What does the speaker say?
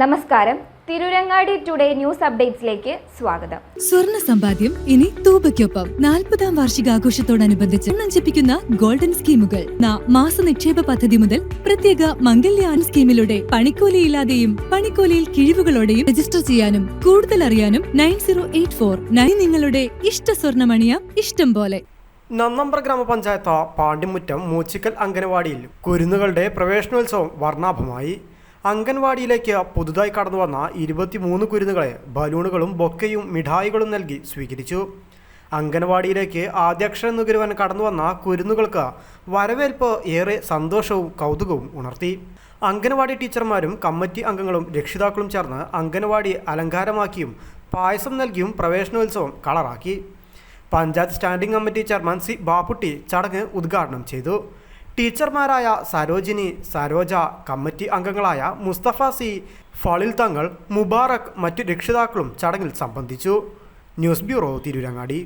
നമസ്കാരം. Tirurangadi today news അപ്ഡേറ്റ്സിലേക്ക് സ്വാഗതം. സ്വർണ സമ്പാദ്യം ഇനി തൂബയ്ക്കൊപ്പം. നാൽപ്പതാം വാർഷികാഘോഷത്തോടനുബന്ധിച്ച് നഞ്ചിപ്പിക്കുന്ന ഗോൾഡൻ സ്കീമുകൾ. ന മാസ നിക്ഷേപ പദ്ധതി മുതൽ പ്രത്യേക മംഗല്യാൻ സ്കീമിലൂടെ പണിക്കൂലിയില്ലാതെയും പണിക്കൂലിയിൽ കിഴിവുകളോടെയും രജിസ്റ്റർ ചെയ്യാനും കൂടുതൽ അറിയാനും nine zero eight four nine നിങ്ങളുടെ ഇഷ്ട സ്വർണമണിയ ഇഷ്ടം പോലെ. നന്നമ്പ്ര ഗ്രാമപഞ്ചായത്ത് പാണ്ടിമുറ്റം മൂച്ചിക്കൽ അംഗനവാടിയിൽ കുരുന്നുകളുടെ പ്രവേശനോത്സവം വർണാഭമായി. അംഗൻവാടിയിലേക്ക് പുതുതായി കടന്നു വന്ന ഇരുപത്തിമൂന്ന് കുരുന്നുകളെ ബലൂണുകളും ബൊക്കയും മിഠായികളും നൽകി സ്വീകരിച്ചു. അംഗൻവാടിയിലേക്ക് ആദ്യക്ഷരം നുകരുവാൻ കടന്നു വന്ന കുരുന്നുകൾക്ക് വരവേൽപ്പ് ഏറെ സന്തോഷവും കൗതുകവും ഉണർത്തി. അംഗൻവാടി ടീച്ചർമാരും കമ്മിറ്റി അംഗങ്ങളും രക്ഷിതാക്കളും ചേർന്ന് അംഗൻവാടി അലങ്കാരമാക്കിയും പായസം നൽകിയും പ്രവേശനോത്സവം കളറാക്കി. Panchayat standing committee chairman C Bapputty ചടങ്ങ് ഉദ്ഘാടനം ചെയ്തു. ടീച്ചർമാരായ സരോജിനി സരോജ കമ്മിറ്റി അംഗങ്ങളായ മുസ്തഫ സി ഫളിൽ തങ്ങൾ മുബാറക് മറ്റു രക്ഷിതാക്കളും ചടങ്ങിൽ സംബന്ധിച്ചു. News bureau Tirurangadi.